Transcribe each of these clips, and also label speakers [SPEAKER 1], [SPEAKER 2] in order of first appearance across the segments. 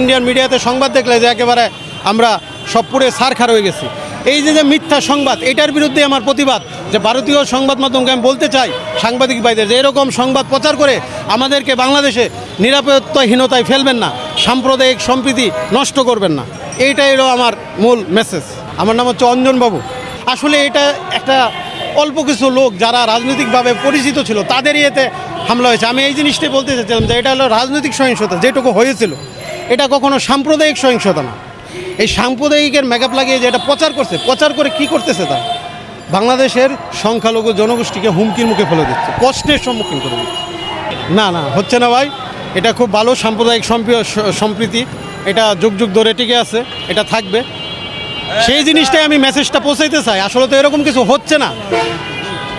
[SPEAKER 1] Indian মিডিয়াতে সংবাদ দেখলে যে একেবারে আমরা সব পুরে সারখার হয়ে গেছি। এই যে যে মিথ্যা সংবাদ, এটার বিরুদ্ধে আমার প্রতিবাদ যে ভারতীয় সংবাদ মাধ্যমকে আমি বলতে চাই সাংবাদিক ভাইদের, যে এরকম সংবাদ প্রচার করে আমাদেরকে বাংলাদেশে নিরাপত্তাহীনতায় ফেলবেন না, সাম্প্রদায়িক সম্প্রীতি নষ্ট করবেন না। এইটাই হলো আমার মূল মেসেজ আমার নাম হচ্ছে অঞ্জন বাবু আসলে এটা একটা অল্প কিছু লোক যারা রাজনৈতিকভাবে পরিচিত ছিল, তাদের ইয়েতে হামলা হয়েছে। আমি এই জিনিসটাই বলতে চাইছিলাম যে এটা হলো রাজনৈতিক সহিংসতা, যেটুকু হয়েছিল। এটা কখনো সাম্প্রদায়িক সহিংসতা না। এই সাম্প্রদায়িকের মেকআপ লাগিয়ে যে এটা প্রচার করছে, প্রচার করে কি করতেছে তা বাংলাদেশের সংখ্যালঘু জনগোষ্ঠীকে হুমকির মুখে ফেলে দিচ্ছে, কষ্টের সম্মুখীন করে দিচ্ছে। না না, হচ্ছে না ভাই। এটা খুব ভালো সাম্প্রদায়িক সম্প্রি- সম্প্রীতি। এটা যুগ যুগ ধরে টিকে আছে, এটা থাকবে। সেই জিনিসটাই আমি মেসেজটা পৌঁছাইতে চাই। আসলে তো এরকম কিছু হচ্ছে না।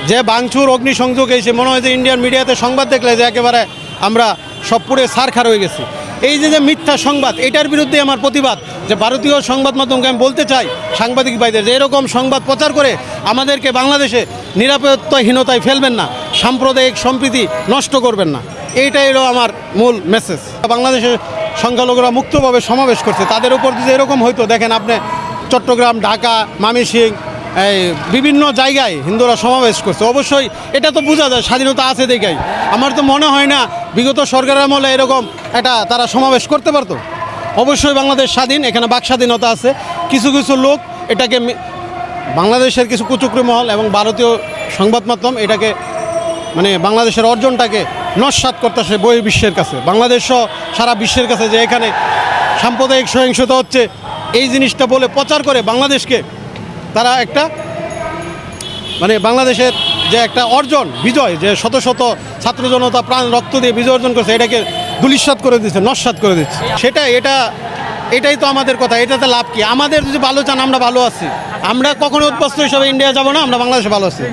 [SPEAKER 1] যে বাংচুর অগ্নিসংযোগ এসে মনে হয় যে ইন্ডিয়ান মিডিয়াতে সংবাদ দেখলে যে একেবারে আমরা সব পুরে সারখার হয়ে গেছি। এই যে যে মিথ্যা সংবাদ, এটার বিরুদ্ধে আমার প্রতিবাদ যে ভারতীয় সংবাদ মাধ্যমকে আমি বলতে চাই সাংবাদিক ভাইদের, যে এরকম সংবাদ প্রচার করে আমাদেরকে বাংলাদেশে নিরাপত্তাহীনতায় ফেলবেন না, সাম্প্রদায়িক সম্প্রীতি নষ্ট করবেন না। এইটাই হলো আমার মূল মেসেজ বাংলাদেশের সংখ্যালঘুরা মুক্তভাবে সমাবেশ করছে, তাদের উপর যদি এরকম হয়তো দেখেন আপনি চট্টগ্রাম, ঢাকা, মামিসিং, এই বিভিন্ন জায়গায় হিন্দুরা সমাবেশ করছে। অবশ্যই এটা তো বোঝা যায়, স্বাধীনতা আছে দেখাই। আমার তো মনে হয় না বিগত সরকারের আমলে এরকম এটা তারা সমাবেশ করতে পারতো। অবশ্যই বাংলাদেশ স্বাধীন, এখানে বাক স্বাধীনতা আছে। কিছু কিছু লোক এটাকে বাংলাদেশের কিছু কুচুকরি মহল এবং ভারতীয় সংবাদ মাধ্যম এটাকে মানে বাংলাদেশের অর্জনটাকে নস্বাত করতেছে বহির্বিশ্বের কাছে। বাংলাদেশ সহ সারা বিশ্বের কাছে যে এখানে সাম্প্রদায়িক সহিংসতা হচ্ছে এই জিনিসটা বলে প্রচার করে বাংলাদেশকে। তারা একটা মানে বাংলাদেশের যে একটা অর্জন, বিজয়, যে শত শত ছাত্র জনতা প্রাণ রক্ত দিয়ে বিজয় অর্জন করছে, এটাকে দুলিশ্বাত করে দিচ্ছে, নস্বাত করে দিচ্ছে। সেটা এটা, এটাই তো আমাদের কথা, এটাতে লাভ কি? আমাদের যদি ভালো চান, আমরা ভালো আছি। আমরা কখনো উদ্বস্ত হিসাবে ইন্ডিয়া যাব না, আমরা বাংলাদেশে ভালো আছি।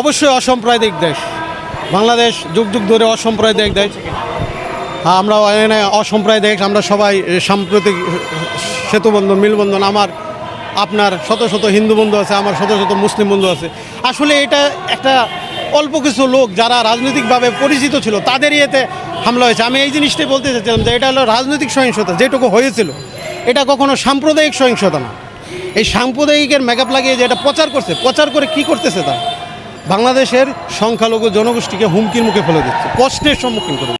[SPEAKER 1] অবশ্যই অসাম্প্রদায়িক দেশ। বাংলাদেশ যুগ যুগ ধরে অসাম্প্রদায়িক দেশ। আমরা এখানে অসাম্প্রদায়িক আমরা সবাই সাম্প্রতিক সেতুবন্ধন, মিলবন্ধন, আমার আপনার শত শত হিন্দু বন্ধু আছে, আমার শত শত মুসলিম বন্ধু আছে। আসলে এটা একটা অল্প কিছু লোক যারা রাজনৈতিকভাবে পরিচিত ছিল তাদের ইয়েতে হামলা হয়েছে। আমি এই জিনিসটাই বলতে চাইছিলাম যে এটা হলো রাজনৈতিক সহিংসতা, যেটুকু হয়েছিল। এটা কখনো সাম্প্রদায়িক সহিংসতা না। এই সাম্প্রদায়িকের মেকআপ লাগিয়ে যে এটা প্রচার করছে, প্রচার করে কি করতেছে তা? বাংলাদেশের সংখ্যালঘু জনগোষ্ঠীকে হুমকির মুখে ফেলে দিচ্ছে, কষ্টের সম্মুখীন করে